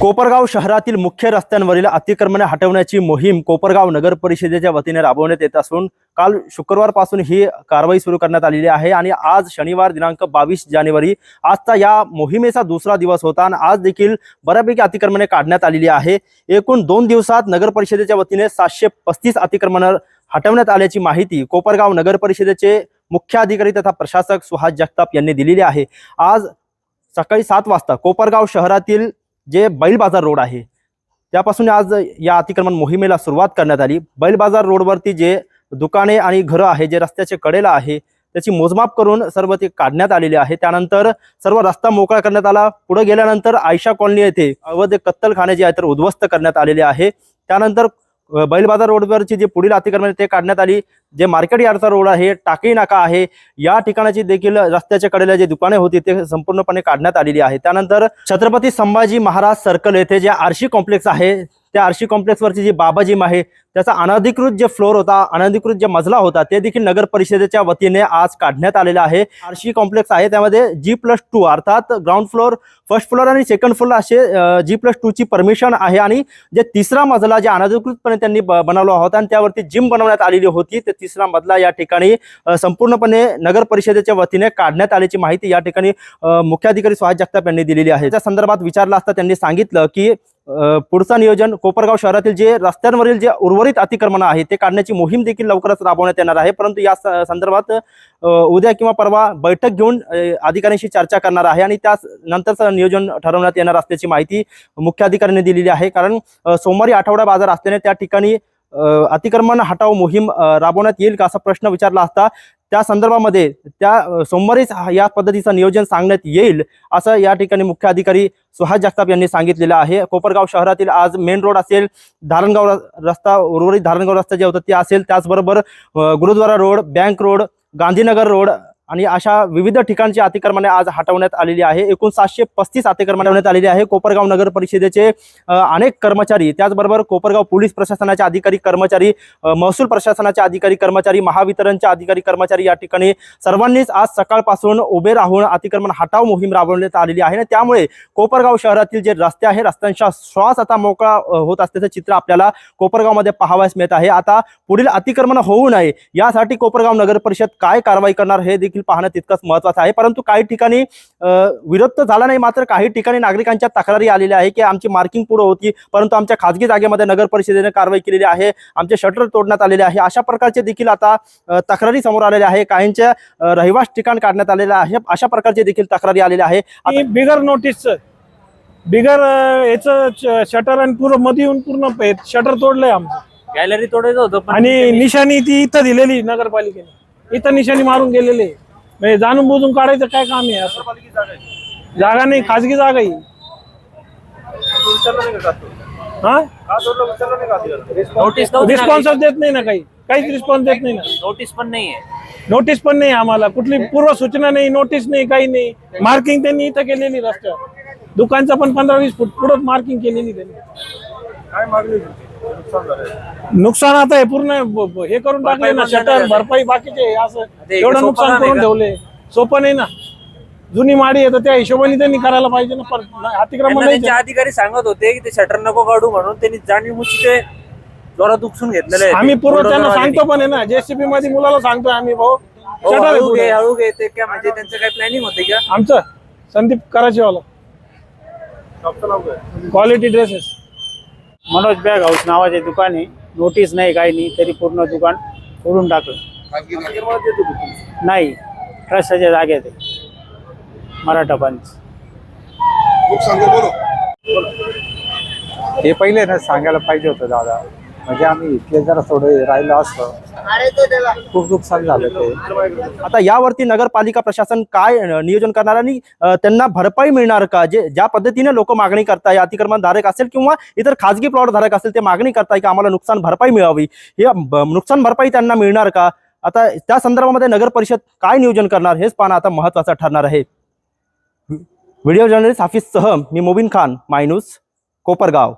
कोपरगाव शहरातील मुख्य रस्त्यांवरील अतिक्रमणे हटवण्याची मोहीम कोपरगाव नगर परिषदेच्या वतीने राबवण्यात येत असून काल शुक्रवारपासून ही कारवाई सुरू करण्यात आलेली आहे आणि आज शनिवार दिनांक बावीस जानेवारी आजचा या मोहिमेचा दुसरा दिवस होता आणि आज देखील बऱ्यापैकी अतिक्रमणे काढण्यात आलेली आहे. एकूण दोन दिवसात नगर परिषदेच्या वतीने सातशे पस्तीस अतिक्रमणे हटवण्यात आल्याची माहिती कोपरगाव नगर परिषदेचे मुख्य अधिकारी तथा प्रशासक सुहास जगताप यांनी दिलेली आहे. आज सकाळी सात वाजता कोपरगाव शहरातील जे बैल बाजार रोड आहे त्यापासून आज या अतिक्रमण मोहिमेला सुरुवात करण्यात आली. बैल बाजार रोडवरती जे दुकाने आणि घरं आहे जे रस्त्याच्या कडेला आहे त्याची मोजमाप करून सर्व ते काढण्यात आलेले आहे. त्यानंतर सर्व रस्ता मोकळा करण्यात आला. पुढे गेल्यानंतर आयशा कॉलनी येथे अवध कत्तलखाने जे आहे तर उद्ध्वस्त करण्यात आलेले आहे. त्यानंतर बैल बाजार रोडवरची जी पुढील अतिक्रमण आहे ते काढण्यात आली. जे मार्केट यार्डचा रोड आहे टाकी नाका आहे या ठिकाणाची देखील रस्त्याच्या कडेला जे दुकाने होती ते संपूर्णपणे काढण्यात आलेली आहे. त्यानंतर छत्रपती संभाजी महाराज सर्कल येथे जे आरशी कॉम्प्लेक्स आहे त्या आरशी कॉम्प्लेक्सवरची जी बाबा जिम आहे त्याचा अनधिकृत जे फ्लोर होता अनधिकृत जे मजला होता ते देखील नगर परिषदेच्या वतीने आज काढण्यात आलेला आहे. आरशी कॉम्प्लेक्स आहे त्यामध्ये जी प्लस टू अर्थात ग्राउंड फ्लोर फर्स्ट फ्लोर आणि सेकंड फ्लोर असे जी प्लस टू ची परमिशन आहे आणि जे तिसरा मजला जे अनधिकृतपणे त्यांनी बनवला होता आणि त्यावरती जिम बनवण्यात आलेली होती ते तिसरा मजला या ठिकाणी संपूर्णपणे नगर परिषदेच्या वतीने काढण्यात आल्याची माहिती या ठिकाणी मुख्याधिकारी सुहास जगताप यांनी दिलेली आहे. त्या संदर्भात विचारला असता त्यांनी सांगितलं की पुढचं नियोजन कोपरगाव शहरातील जे रस्त्यांवरील जे उर्वरित अतिक्रमण आहे ते काढण्याची मोहीम देखील लवकरच राबवण्यात येणार आहे. परंतु या स- संदर्भात उद्या किंवा परवा बैठक घेऊन अधिकाऱ्यांशी चर्चा करणार आहे आणि त्या नंतरचं नियोजन ठरवण्यात येणार असल्याची माहिती मुख्य अधिकाऱ्यांनी दिलेली आहे. कारण सोमवारी आठवडा बाजार असल्याने त्या ठिकाणी अतिक्रमण हटाव मोहीम राबवण्यात येईल का असा प्रश्न विचारला असता त्या संदर्भामध्ये त्या सोमवारीच या पद्धतीचं नियोजन सांगण्यात येईल असं या ठिकाणी मुख्य अधिकारी सुहास जगताप यांनी सांगितलेलं आहे. कोपरगाव शहरातील आज मेन रोड असेल धारणगाव र- रस्ता उर्वरित धारणगाव रस्ता जे होतं ते असेल. त्याचबरोबर Gurudwara road bank road Gandhinagar road आणि अशा विविध ठिकाणची अतिक्रमणे आज हटवण्यात आलेली आहे. एकूण सातशे पस्तीस अतिक्रमण हटवण्यात आलेली आहे. कोपरगाव नगर परिषदेचे अनेक कर्मचारी त्याचबरोबर कोपरगाव पोलीस प्रशासनाचे अधिकारी कर्मचारी महसूल प्रशासनाचे अधिकारी कर्मचारी महावितरणचे अधिकारी कर्मचारी या ठिकाणी सर्वांनीच आज सकाळपासून उभे राहून अतिक्रमण हटाव मोहीम राबवण्यात आलेली आहे. आणि त्यामुळे कोपरगाव शहरातील जे रस्ते आहे रस्त्यांचा श्वास आता मोकळा होत असल्याचं चित्र आपल्याला कोपरगावमध्ये पाहावयास मिळत आहे. आता पुढील अतिक्रमण होऊ नये यासाठी कोपरगाव नगर परिषद काय कारवाई करणार हे देखील पाहणं तितकंच महत्वाचं आहे. परंतु काही ठिकाणी विरोध तर झाला नाही मात्र काही ठिकाणी नागरिकांच्या तक्रारी आलेल्या आहे की आमची मार्किंग पुढे होती परंतु आमच्या खाजगी जागेमध्ये नगर परिषदेने कारवाई केलेली आहे आमचे शटर तोडण्यात आलेले आहे. अशा प्रकारचे देखील आता तक्रारी समोर आलेल्या आहे. काहींच्या रहिवास ठिकाण काढण्यात आलेलं आहे. अशा प्रकारचे देखील तक्रारी आलेल्या आहे. बिगर नोटीसचं बिगर याचं शटर आणि पूर्णमध्ये येऊन पूर्ण शटर तोडलंय आमचं. गॅलरी तोडायचं होतं आणि निशाणी ती इथं दिलेली नगरपालिकेने. इथं निशाणी मारून गेलेली आहे. म्हणजे जाणून बुजून काढायचं काय काम आहे असं? जागा नाही खाजगी जागा ही? हा ना रिस्पॉन्स. देत नाही ना काही. काहीच रिस्पॉन्स देत नाही ना. नोटीस पण नाहीये. नोटीस पण नाही आम्हाला. कुठली पूर्व सूचना नाही नोटीस नाही काही नाही. मार्किंग त्यांनी इथं केलेली रस्त्यावर. दुकानचं पण पंधरा वीस फूट पुढं मार्किंग केलेली त्यांनी. नुकसान आता हे पूर्ण ब- हे करून टाकले ना शटर भरपाई बाकीचे असं एवढं नुकसान करून? ठेवले. सोपं नाही ना. जुनी माडी आहे तर त्या हिशोबाने त्यांनी करायला पाहिजे ना नाही, अतिक्रमण त्यांना नाही त्यांचे अधिकारी सांगत होते की ते शटर नको काढू म्हणून त्यांनी जाणीव ते जोरात उकसून घेतलेले आहे. आम्ही पूर्व त्यांना. सांगतो पण आहे ना जेसीबी मध्ये मुलाला सांगतोय आम्ही भाऊ. हो, शटर आहे हळू घे पुढे. हळू घे ते काय म्हणजे त्यांचं काय प्लॅनिंग होते का? आमचं Sandeep Karachiwala. Quality dresses Manoj bag house नावाचे दुकान आहे. नोटीस नाही काही नाही तरी पूर्ण दुकान फोडून टाकलं. नाही ट्रस्टच्या जागेत आहे. मराठा पंच हे पहिले ना सांगायला पाहिजे होतं दादा. म्हणजे आम्ही इथले जरा थोडं राहिलं असतं. खूप नुकसान झालं ते. आता यावरती नगरपालिका प्रशासन काय नियोजन करणार आणि त्यांना भरपाई मिळणार का? जे ज्या पद्धतीने लोक मागणी करताय अतिक्रमण धारक असेल किंवा इतर खाजगी प्लॉट धारक असेल ते मागणी करताय की आम्हाला नुकसान भरपाई मिळावी हे नुकसान भरपाई त्यांना मिळणार का? आता त्या संदर्भामध्ये नगर परिषद काय नियोजन करणार हेच पाहणं आता महत्वाचं ठरणार आहे. व्हिडिओ जर्नलिस्ट हाफिज सह मी मोबिन खान मायनूस कोपरगाव.